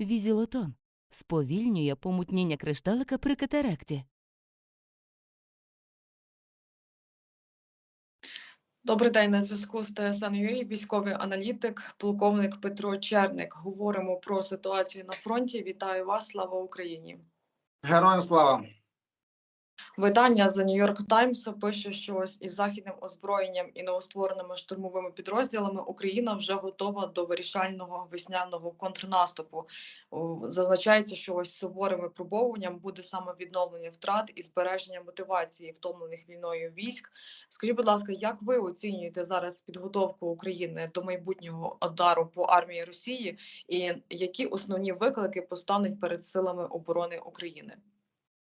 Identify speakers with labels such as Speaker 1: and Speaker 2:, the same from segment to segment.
Speaker 1: Візілотон сповільнює помутніння кришталика при катаракті.
Speaker 2: Добрий день на зв'язку з ТСН.UA, військовий аналітик, полковник Петро Черник. Говоримо про ситуацію на фронті. Вітаю вас, слава Україні.
Speaker 3: Героям слава!
Speaker 2: Видання The New York Times пише, що ось із західним озброєнням і новоствореними штурмовими підрозділами Україна вже готова до вирішального весняного контрнаступу. Зазначається, що ось суворим випробовуванням буде саме відновлення втрат і збереження мотивації втомлених війною військ. Скажіть, будь ласка, як ви оцінюєте зараз підготовку України до майбутнього удару по армії Росії, і які основні виклики постануть перед силами оборони України?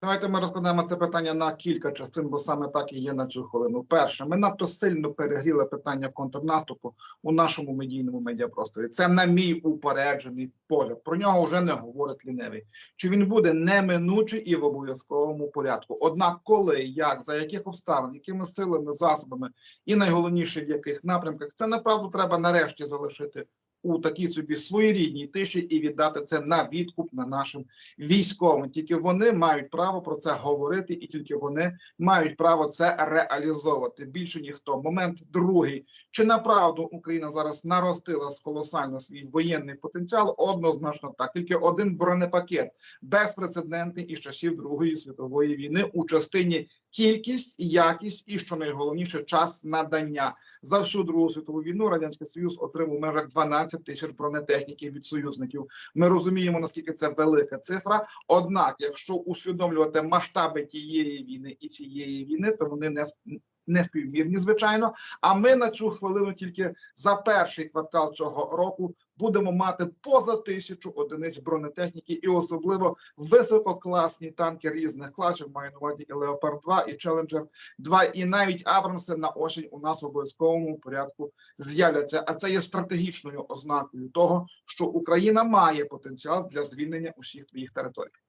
Speaker 3: Давайте ми розкладемо це питання на кілька частин, бо саме так і є на цю хвилину. Перше, ми надто сильно перегріли питання контрнаступу у нашому медійному медіапросторі. Це на мій упереджений погляд. Про нього вже не говорить ліневий. Чи він буде неминучий і в обов'язковому порядку? Однак, коли, як, за яких обставин, якими силами, засобами, і найголовніше в яких напрямках, це направду треба нарешті залишити у такій собі своєрідній тиші і віддати це на відкуп на нашим військовим. Тільки вони мають право про це говорити, і тільки вони мають право це реалізовувати. Більше ніхто. Момент другий. Чи направду Україна зараз наростила з колосально свій воєнний потенціал? Однозначно так. Тільки один бронепакет безпрецедентний із часів Другої світової війни у частині кількість, якість і що найголовніше час надання за всю другу світову війну. Радянський Союз отримав межах 12 тисяч бронетехніки від союзників. Ми розуміємо наскільки це велика цифра. Однак, якщо усвідомлювати масштаби тієї війни і цієї війни, то вони не сп- не співмірні, звичайно. А ми на цю хвилину тільки за перший квартал цього року будемо мати поза тисячу одиниць бронетехніки, і особливо висококласні танки різних класів. Маю на увазі і Леопард 2 і Челенджер 2 і навіть Абрамси на осінь у нас в обов'язковому порядку з'являться. А це є стратегічною ознакою того, що Україна має потенціал для звільнення усіх твоїх територій.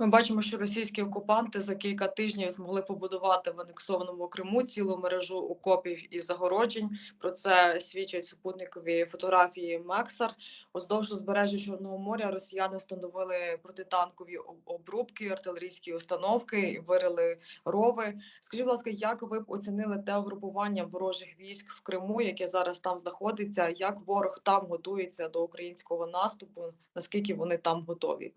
Speaker 2: Ми бачимо, що російські окупанти за кілька тижнів змогли побудувати в анексованому Криму цілу мережу окопів і загороджень. Про це свідчать супутникові фотографії Мексар. Уздовж узбережжя Чорного моря росіяни встановили протитанкові обрубки, артилерійські установки, вирили рови. Скажіть, будь ласка, як ви б оцінили те угрупування ворожих військ в Криму, яке зараз там знаходиться? Як ворог там готується до українського наступу? Наскільки вони там готові?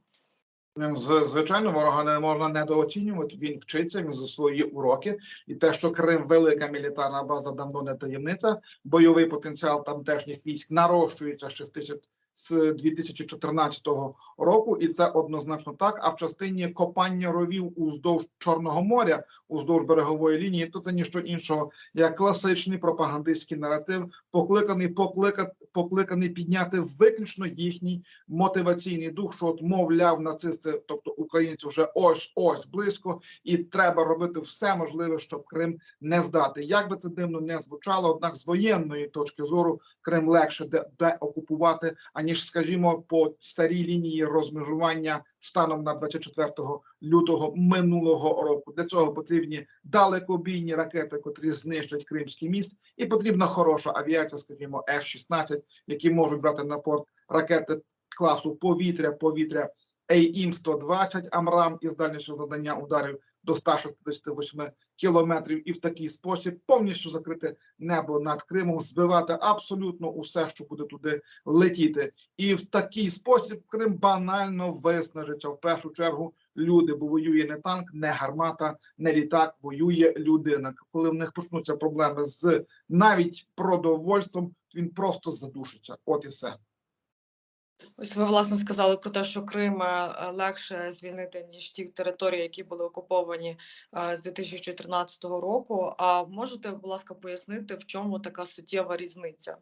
Speaker 3: Звичайно, ворога не можна недооцінювати. Він вчиться, він свої уроки, і те, що Крим велика мілітарна база, давно не таємниця. Бойовий потенціал тамтешніх військ нарощується з 60 з 2014 року, і це однозначно так. А в частині копання ровів уздовж Чорного моря, уздовж берегової лінії, то це ніщо іншого, як класичний пропагандистський наратив, покликаний поклика, покликаний підняти виключно їхній мотиваційний дух, що от мовляв нацисти, тобто українці, вже ось ось близько, і треба робити все можливе, щоб Крим не здати. Як би це дивно не звучало, однак з воєнної точки зору Крим легше де, де окупувати, аніж, скажімо, по старій лінії розмежування станом на 24 лютого минулого року. Для цього потрібні далекобійні ракети, котрі знищать Кримський міст, і потрібна хороша авіація, скажімо, F-16, які можуть брати на порт ракети класу повітря, повітря AIM-120 Амрам із дальнішого завдання ударів до 168 кілометрів, і в такий спосіб повністю закрити небо над Кримом, збивати абсолютно усе, що буде туди летіти. І в такий спосіб Крим банально виснажиться в першу чергу. Люди, бо воює не танк, не гармата, не літак, воює людина. Коли в них почнуться проблеми з навіть продовольством, він просто задушиться. От і все.
Speaker 2: Ось ви власне сказали про те, що Крим е, легше звільнити ніж ті території, які були окуповані е, з 2014 року. А можете, будь ласка, пояснити, в чому така суттєва різниця?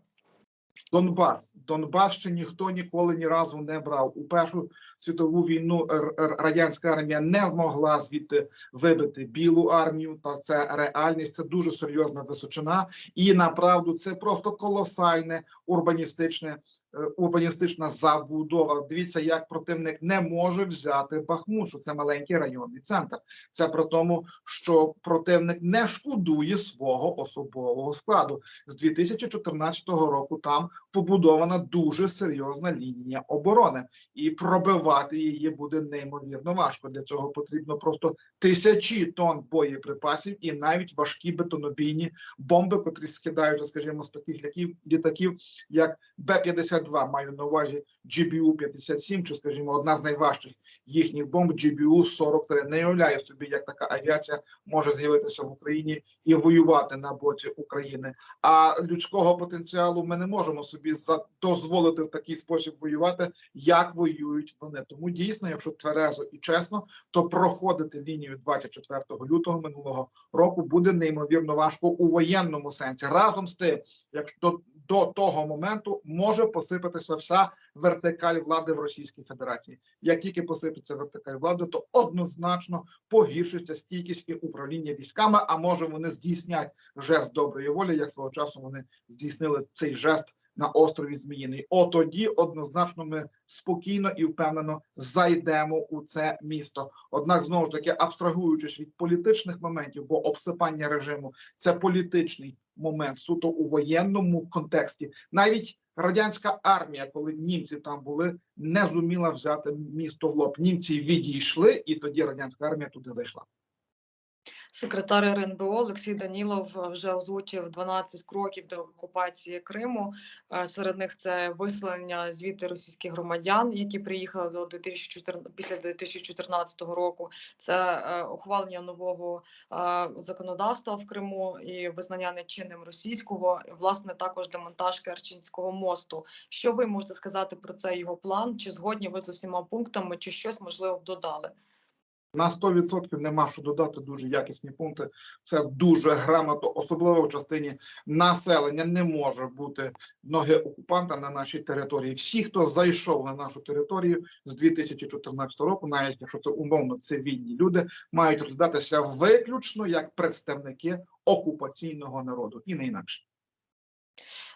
Speaker 3: Донбас. Донбас ще ніхто ніколи ні разу не брав. У Першу світову війну радянська армія не змогла звідти вибити білу армію. Та це реальність, це дуже серйозна височина. І направду це просто колосальне урбаністичне е, Е, урбаністична забудова. Дивіться, як противник не може взяти Бахмут, що Це маленький районний центр. Це про тому, що противник не шкодує свого особового складу з 2014 року. Там побудована дуже серйозна лінія оборони, і пробивати її буде неймовірно важко. Для цього потрібно просто тисячі тонн боєприпасів і навіть важкі бетонобійні бомби, котрі скидають, скажімо, з таких літаків, як Б-50. Два маю на увазі GBU-57, чи, скажімо, одна з найважчих їхніх бомб GBU-43. Не уявляю собі, як така авіація може з'явитися в Україні і воювати на боці України. А людського потенціалу ми не можемо собі дозволити в такий спосіб воювати, як воюють вони. Тому дійсно, якщо тверезо і чесно, то проходити лінію 24 лютого минулого року буде неймовірно важко у воєнному сенсі. Разом з тим, як до, до того моменту може посилити посипатися вся вертикаль влади в Російській Федерації. Як тільки посипеться вертикаль влади, то однозначно погіршиться стійкість і управління військами. А може вони здійснять жест доброї волі, як свого часу вони здійснили цей жест на острові Зміїний. От тоді однозначно ми спокійно і впевнено зайдемо у це місто. Однак знову ж таки, абстрагуючись від політичних моментів, бо обсипання режиму це політичний момент суто у воєнному контексті. Навіть радянська армія, коли німці там були, не зуміла взяти місто в лоб. Німці відійшли, і тоді радянська армія туди зайшла.
Speaker 2: Секретар РНБО Олексій Данілов е, вже озвучив 12 кроків до окупації Криму. Е, Серед них це виселення звідти російських громадян, які приїхали до 2014, після 2014 року. Це е, ухвалення нового законодавства в Криму і визнання нечинним російського. Власне, також демонтаж Керченського мосту. Що ви можете сказати про цей його план? Чи згодні ви з усіма пунктами, чи щось можливо б додали?
Speaker 3: На 100% нема що додати дуже якісні пункти. Це дуже грамотно, особливо в частині населення. Не може бути ноги окупанта на нашій території. Всі, хто зайшов на нашу територію з 2014 року, навіть якщо це умовно цивільні люди, мають розглядатися виключно як представники окупаційного народу і не інакше.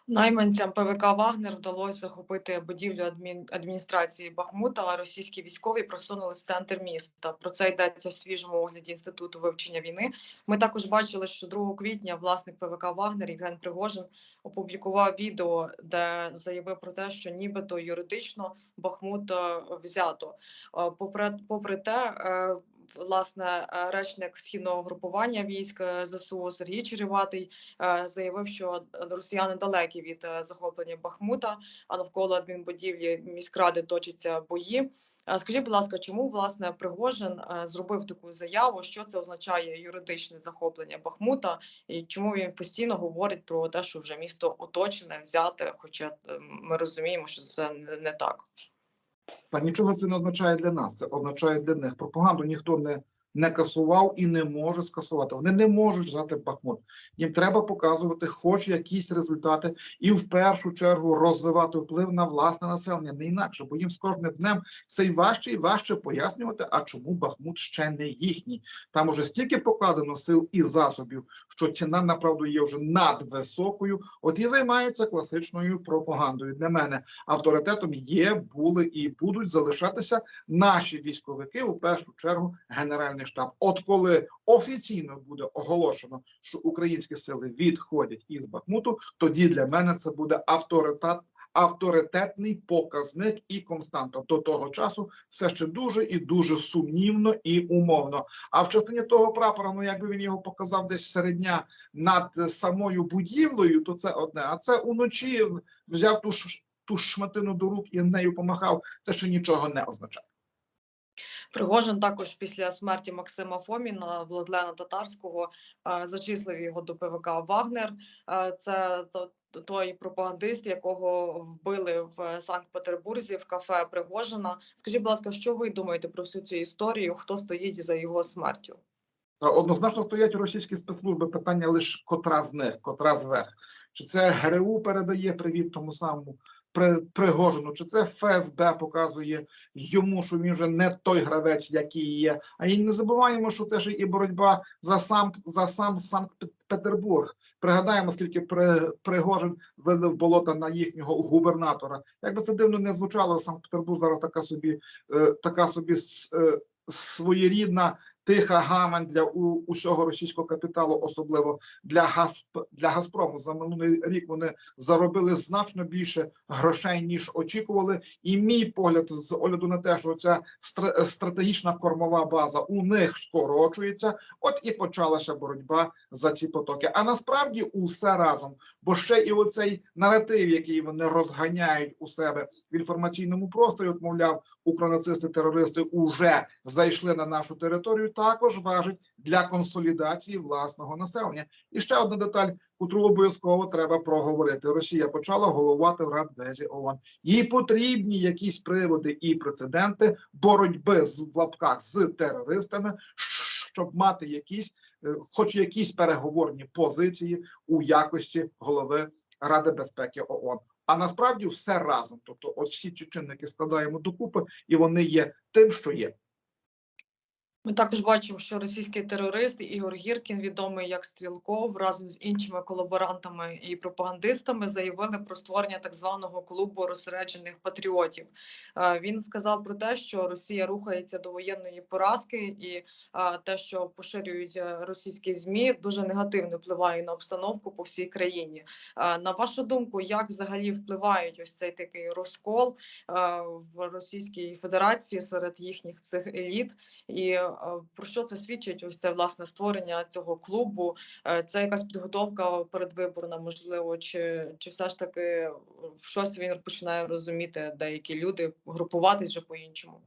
Speaker 2: Найманцям ПВК Вагнер вдалося захопити будівлю адмін... адміністрації Бахмута, а російські військові просунулись в центр міста. Про це йдеться в свіжому огляді інституту вивчення війни. Ми також бачили, що 2 квітня власник ПВК Вагнер Євген Пригожин опублікував відео, де заявив про те, що нібито юридично Бахмут е, взято. Е, Попри, попри те, е, власне, е, речник східного групування військ е, ЗСУ Сергій Череватий е, заявив, що росіяни далекі від захоплення Бахмута, а навколо адмінбудівлі міськради точаться бої. Скажіть, будь ласка, чому власне Пригожин зробив таку заяву? Що це означає юридичне захоплення Бахмута, і чому він постійно говорить про те, що вже місто оточене, взяте? Хоча е, ми розуміємо, що це не так.
Speaker 3: Та нічого це не означає для нас. Це означає для них. Пропаганду ніхто не, не касував і не може скасувати. Вони не можуть взяти Бахмут. Їм треба показувати хоч якісь результати, і в першу чергу розвивати вплив на власне населення, не інакше, бо їм з кожним днем все й важче і важче пояснювати, а чому Бахмут ще не їхній. Там уже стільки покладено сил і засобів, що ціна направду є вже надвисокою. От і займаються класичною пропагандою. Для мене авторитетом є, були і будуть залишатися наші військовики, у першу чергу Генеральний штаб. От коли офіційно буде оголошено, що українські сили відходять із Бахмуту, тоді для мене це буде авторитет. Авторитетний показник і константа до того часу все ще дуже і дуже сумнівно і умовно. А в частині того прапора, ну якби він його показав десь середня над самою будівлею, то це одне. А це уночі взяв ту ту шматину до рук і нею помахав. Це ще нічого не означає.
Speaker 2: Пригожин також після смерті Максима Фоміна, Владлена Татарського, е, зачислив його до ПВК Вагнер. Е, Це то- той пропагандист, якого вбили в Санкт-Петербурзі в кафе Пригожина. Скажіть, будь ласка, що ви думаєте про всю цю історію? Хто стоїть за його смертю?
Speaker 3: Однозначно стоять російські спецслужби. Питання лише котра з них, котра зверх. Чи це ГРУ передає привіт тому самому При- Пригожину, чи це ФСБ показує йому, що він вже не той гравець, який є. А і не забуваємо, що це ж і боротьба за сам за сам Санкт-Петербург. Пригадаємо, скільки при, Пригожин вилив болота на їхнього губернатора. Як би це дивно не звучало, Санкт-Петербург зараз така собі, е, така собі е, своєрідна тиха гамань для у, усього російського капіталу, особливо для Газп, для Газпрому. За минулий рік вони заробили значно більше грошей ніж очікували. І мій погляд з огляду на те, що ця стра- стратегічна кормова база у них скорочується. От і почалася боротьба за ці потоки. А насправді усе разом, бо ще і оцей наратив, який вони розганяють у себе в інформаційному просторі, от, мовляв, укронацисти, терористи уже зайшли на нашу територію, також важить для консолідації власного населення. І ще одна деталь, котру обов'язково треба проговорити. Росія почала головувати в Радбезі ООН. Їй потрібні якісь приводи і прецеденти боротьби з в лапках з терористами, щоб мати якісь, е, хоч якісь переговорні позиції у якості голови Ради безпеки ООН. А насправді все разом. Тобто, от всі чинники складаємо докупи, і вони є тим, що є.
Speaker 2: Ми також бачимо, що російський терорист Ігор Гіркін, відомий як Стрілков, разом з іншими колаборантами і пропагандистами, заявили про створення так званого клубу розсереджених патріотів. Е, Він сказав про те, що Росія рухається до воєнної поразки, і е, те, що поширюють е, російські змі, дуже негативно впливає на обстановку по всій країні. На вашу думку, як взагалі впливають ось цей такий розкол в Російській Федерації серед їхніх цих еліт? І про що це свідчить? Ось те власне створення цього клубу. Е, Це якась підготовка передвиборна, можливо, чи, чи все ж таки е, щось він починає розуміти деякі люди, групуватись вже по-іншому.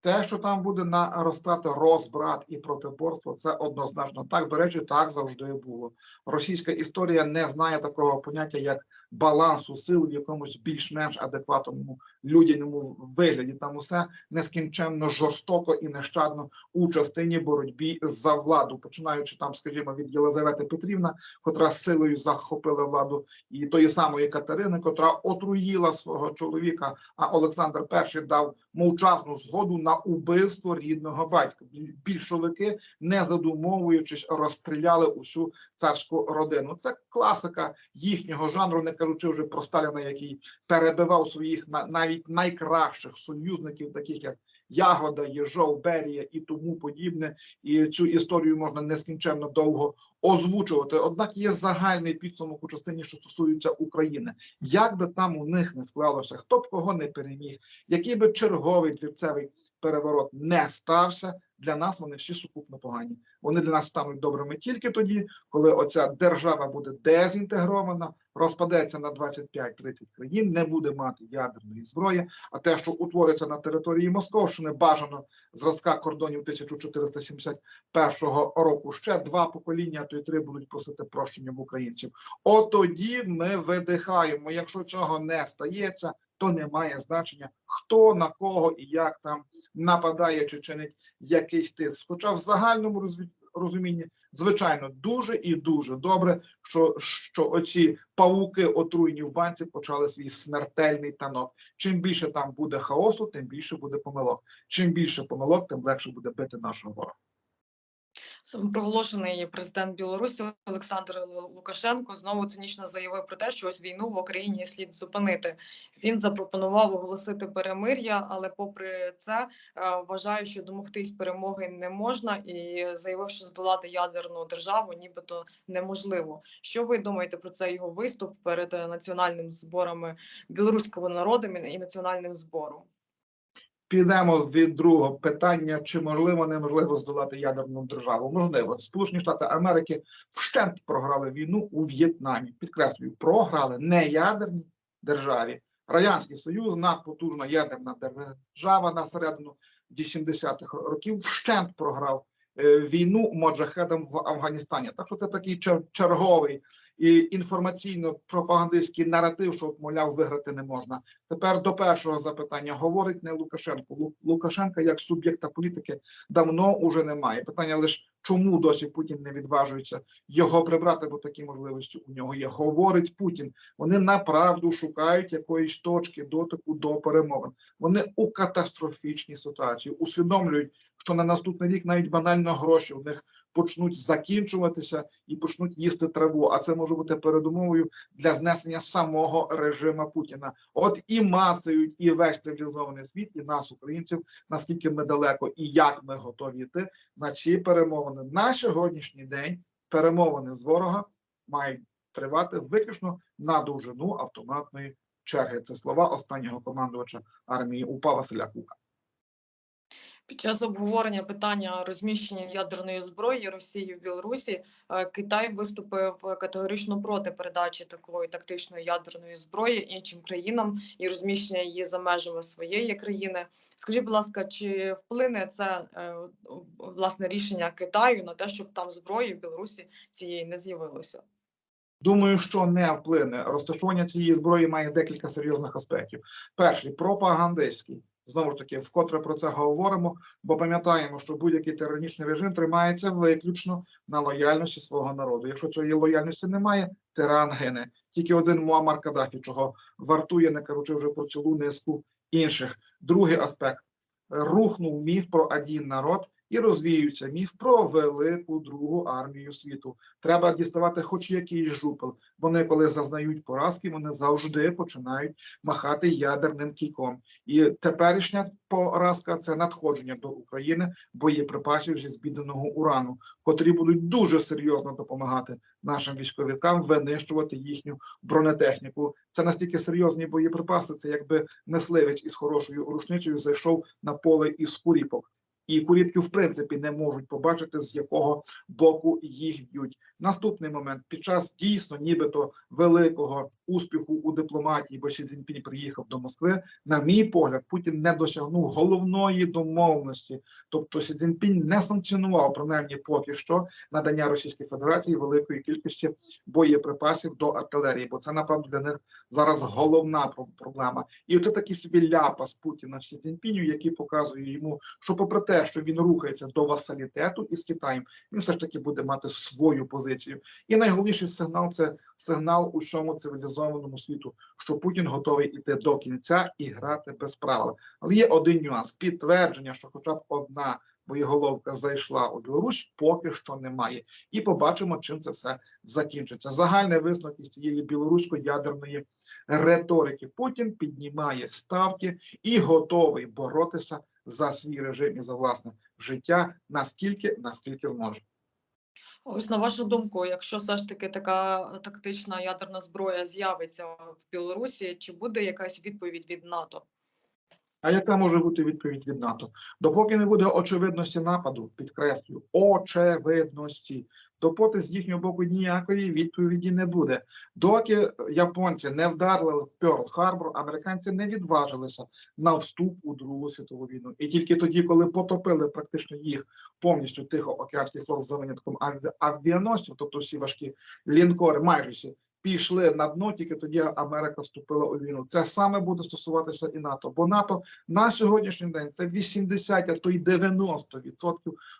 Speaker 3: Те, що там буде наростати розбрат і протиборство, це однозначно так. До речі, так завжди було. Російська історія не знає такого поняття, як балансу сил в якомусь більш-менш адекватному людяному вигляді. Там усе нескінченно жорстоко і нещадно у частині боротьбі за владу, починаючи там, скажімо, від Єлизавети Петрівна, котра силою захопила владу, і тої самої Катерини, котра отруїла свого чоловіка. А Олександр І дав мовчазну згоду на убивство рідного батька. Більшовики, не задумовуючись, розстріляли усю царську родину. Це класика їхнього жанру, не кажучи вже про Сталіна, який перебивав своїх на- навіть найкращих союзників, таких як Ягода, Єжов, Берія і тому подібне. І цю історію можна нескінченно довго озвучувати. Однак є загальний підсумок у частині, що стосується України. Як би там у них не склалося, хто б кого не переміг, який би черговий двірцевий переворот не стався, для нас вони всі сукупно погані. Вони для нас стануть добрими тільки тоді, коли оця держава буде дезінтегрована, розпадеться на 25-30 країн, не буде мати ядерної зброї. А те, що утвориться на території Московщини, бажано зразка кордонів 1471 року, ще два покоління, то й три будуть просити прощення в українців. От тоді ми видихаємо. Якщо цього не стається, то немає значення, хто на кого і як там нападає чи чинить якийсь тиск. Хоча в загальному розві- розумінні, звичайно, дуже і дуже добре, що, що оці павуки отруйні в банці почали свій смертельний танок. Чим більше там буде хаосу, тим більше буде помилок. Чим більше помилок, тим легше буде бити нашого ворога.
Speaker 2: Самопроголошений президент Білорусі Олександр Лукашенко знову цинічно заявив про те, що ось війну в Україні слід зупинити. Він запропонував оголосити перемир'я, але попри це е, вважає, що домогтись перемоги не можна, і заявив, що здолати ядерну державу нібито неможливо. Що ви думаєте про цей його виступ перед е, національним зборами білоруського народу і національним збором?
Speaker 3: Підемо від другого питання: чи можливо неможливо здолати ядерну державу? Можливо, Сполучені Штати Америки вщент програли війну у В'єтнамі. Підкреслюю, програли не ядерній державі. Радянський Союз, надпотужна ядерна держава на середину 80-х років вщент програв е, війну моджахедам в Афганістані. Так що це такий чер- черговий і інформаційно-пропагандистський наратив, що мовляв, виграти не можна. Тепер до першого запитання говорить не Лукашенко. Лукашенка як суб'єкта політики давно уже немає. Питання лише чому досі Путін не відважується його прибрати, бо такі можливості у нього є. Говорить Путін. Вони направду шукають якоїсь точки дотику до перемовин. Вони у катастрофічній ситуації усвідомлюють, що на наступний рік навіть банально гроші у них почнуть закінчуватися і почнуть їсти траву. А це може бути передумовою для знесення самого режиму Путіна. От і масують і весь цивілізований світ, і нас, українців, наскільки ми далеко і як ми готові йти на ці перемовини. На сьогоднішній день перемовини з ворога мають тривати виключно на довжину автоматної черги. Це слова останнього командувача армії УПА Василя Кука.
Speaker 2: Під час обговорення питання розміщення ядерної зброї Росії в Білорусі е, Китай виступив категорично проти передачі такої тактичної ядерної зброї іншим країнам і розміщення її за межами своєї країни. Скажіть, будь ласка, чи вплине це е, власне рішення Китаю на те, щоб там зброї в Білорусі цієї не з'явилося?
Speaker 3: Думаю, що не вплине. Розташування цієї зброї має декілька серйозних аспектів. Перший пропагандистський. Знову ж таки, вкотре про це говоримо, бо пам'ятаємо, що будь-який тиранічний режим тримається виключно на лояльності свого народу. Якщо цієї лояльності немає, тиран гине. Тільки один Муаммар Каддафі, чого вартує, не кажучи вже про цілу низку інших. Другий аспект рухнув міф про один народ і розвіюється міф про велику другу армію світу. Треба діставати хоч якийсь жупел. Вони, коли зазнають поразки, вони завжди починають махати ядерним кійком. І теперішня поразка це надходження до України боєприпасів зі збідненого урану, котрі будуть дуже серйозно допомагати нашим військовикам винищувати їхню бронетехніку. Це настільки серйозні боєприпаси. Це якби мисливець із хорошою рушницею зайшов на поле із куріпок. І куріпки, в принципі, не можуть побачити, з якого боку їх б'ють. Наступний момент під час дійсно, нібито великого успіху у дипломатії, бо Сі Цзіньпінь приїхав до Москви. На мій погляд, Путін не досягнув головної домовленості. Тобто Сі Цзіньпінь не санкціонував принаймні поки що надання Російській Федерації великої кількості боєприпасів до артилерії, бо це напевно для них зараз головна про- проблема. І це такий собі ляпас Путіна Сі Цзіньпіню, який показує йому, що попри те, що він рухається до васалітету із Китаєм, він все ж таки буде мати свою позицію. І найголовніший сигнал це сигнал усьому цивілізованому світу, що Путін готовий іти до кінця і грати без правил. Але є один нюанс: підтвердження, що хоча б одна боєголовка зайшла у Білорусь, поки що немає. І побачимо, чим це все закінчиться. Загальний висновок із цієї білорусько-ядерної риторики. Путін піднімає ставки і готовий боротися за свій режим і за власне життя настільки, наскільки зможе.
Speaker 2: Ось на вашу думку, якщо все ж таки така тактична ядерна зброя з'явиться в Білорусі, чи буде якась відповідь від НАТО?
Speaker 3: А яка може бути відповідь від НАТО? Допоки не буде очевидності нападу, підкреслюю, очевидності, допоки з їхнього боку ніякої відповіді не буде. Доки японці не вдарили перл Харбор, американці не відважилися на вступ у Другу світову війну. І тільки тоді, коли потопили практично їх повністю Тихоокеанський флот за винятком авіаносців, тобто всі важкі лінкори, майже всі. Пішли на дно, тільки тоді Америка вступила у війну. Це саме буде стосуватися і НАТО. Бо НАТО на сьогоднішній день це 80, а то й 90%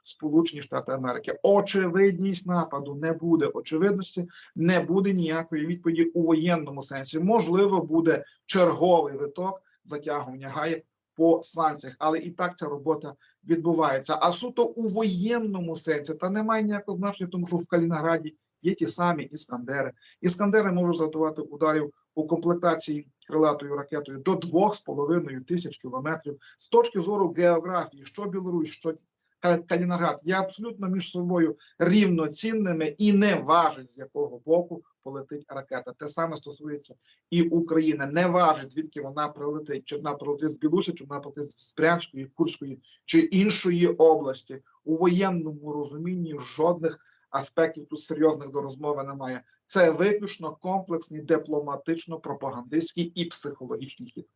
Speaker 3: Сполучені Штати Америки. Очевидність нападу не буде. Очевидності не буде ніякої відповіді у воєнному сенсі. Можливо, буде черговий виток затягування гаїв по санкціях, але і так ця робота відбувається. А суто у воєнному сенсі та немає ніякого значення, тому що в Калінграді є ті самі іскандери. Іскандери можуть завдавати ударів у комплектації крилатою ракетою до 2,5 тисяч кілометрів. З точки зору географії, що Білорусь, що Ка- є абсолютно між собою рівноцінними і не важить, з якого боку полетить ракета. Те саме стосується і України. Не важить, звідки вона прилетить, чи вона прилетить з Білусі, чи вона прилетить з Брянської, Курської чи іншої області. У воєнному розумінні жодних аспектів тут серйозних до розмови немає. Це виключно комплексний дипломатично-пропагандистський і психологічний хід.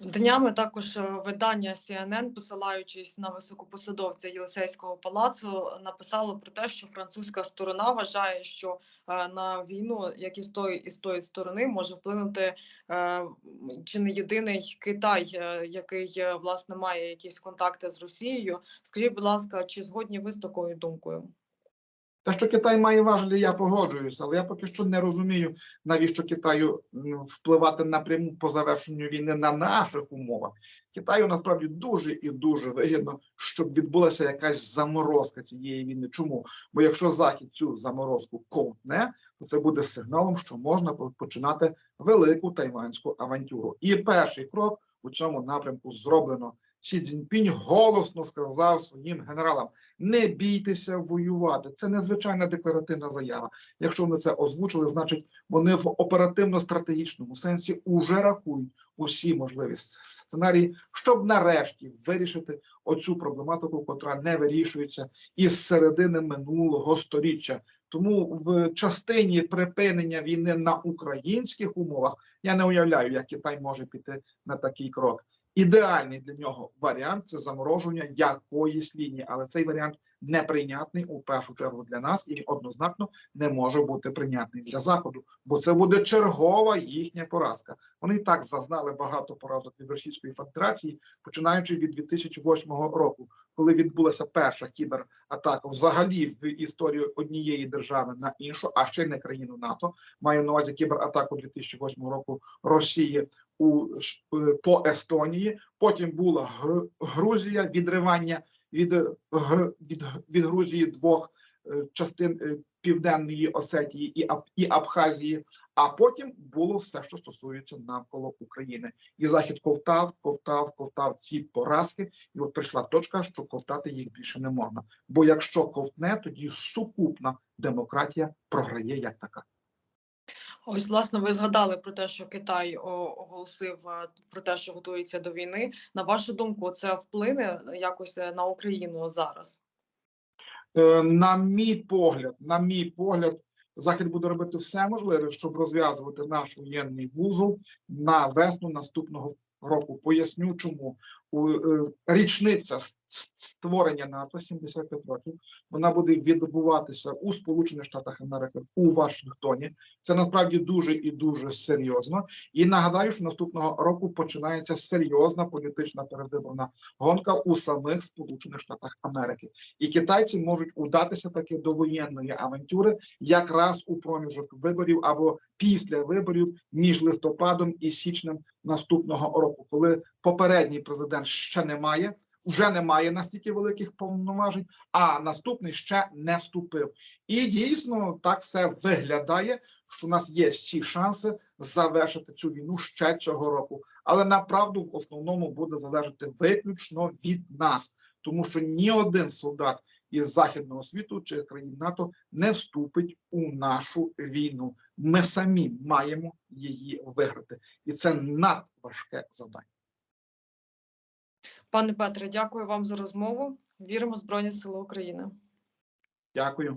Speaker 2: Днями також е, видання CNN, посилаючись на високопосадовця Єлисейського палацу, написало про те, що французька сторона вважає, що е, на війну, як і з тої і з тої сторони, може вплинути е, чи не єдиний Китай, який власне має якісь контакти з Росією. Скажіть, будь ласка, чи згодні ви з такою думкою?
Speaker 3: Те, що Китай має важелі, я погоджуюся, але я поки що не розумію, навіщо Китаю впливати напряму по завершенню війни на наших умовах. Китаю насправді дуже і дуже вигідно, щоб відбулася якась заморозка цієї війни. Чому? Бо якщо Захід цю заморозку ковтне, то це буде сигналом, що можна починати велику тайванську авантюру. І перший крок у цьому напрямку зроблено. Сі Цзіньпінь голосно сказав своїм генералам: не бійтеся воювати. Це незвичайна декларативна заява. Якщо вони це озвучили, значить вони в оперативно-стратегічному сенсі уже рахують усі можливі сценарії, щоб нарешті вирішити оцю проблематику, котра не вирішується із середини минулого сторіччя. Тому в частині припинення війни на українських умовах я не уявляю, як Китай може піти на такий крок. Ідеальний для нього варіант це замороження якоїсь лінії, але цей варіант неприйнятний у першу чергу для нас і однозначно не може бути прийнятний для заходу, бо це буде чергова їхня поразка. Вони і так зазнали багато поразок від Російської Федерації, починаючи від 2008 року, коли відбулася перша кібератака взагалі в історії однієї держави на іншу, а ще й не країну НАТО. Маю на увазі кібератаку 2008 року Росії у е, по Естонії. Потім була Грузія, відривання від, е, від, від Грузії двох е, частин е, Південної Осетії і, і Абхазії. А потім було все, що стосується навколо України. І Захід ковтав, ковтав, ковтав ці поразки. І от прийшла точка, що ковтати їх більше не можна. Бо якщо ковтне, тоді сукупна демократія програє як така.
Speaker 2: Ось, власне, ви згадали про те, що Китай оголосив е, про те, що готується до війни. На вашу думку, це вплине якось е, на Україну зараз?
Speaker 3: Е, На мій погляд, на мій погляд, Захід буде робити все можливе, щоб розв'язувати наш воєнний вузол на весну наступного року. Поясню, чому річниця с- с- створення НАТО 75 років. Вона буде відбуватися у Сполучених Штатах Америки у Вашингтоні. Це насправді дуже і дуже серйозно. І нагадаю, що наступного року починається серйозна політична передвиборна гонка у самих Сполучених Штатах Америки. І китайці можуть удатися таки до воєнної авантюри якраз у проміжок виборів або після виборів між листопадом і січнем наступного року, коли попередній президент ще не має, вже не має настільки великих повноважень, а наступний ще не вступив. І дійсно так все виглядає, що у нас є всі шанси завершити цю війну ще цього року. Але направду в основному буде залежати виключно від нас, тому що ні один солдат із західного світу чи країн НАТО не вступить у нашу війну. Ми самі маємо її виграти, і це надважке завдання.
Speaker 2: Пане Петре, дякую вам за розмову. Віримо в Збройні Сили України.
Speaker 3: Дякую.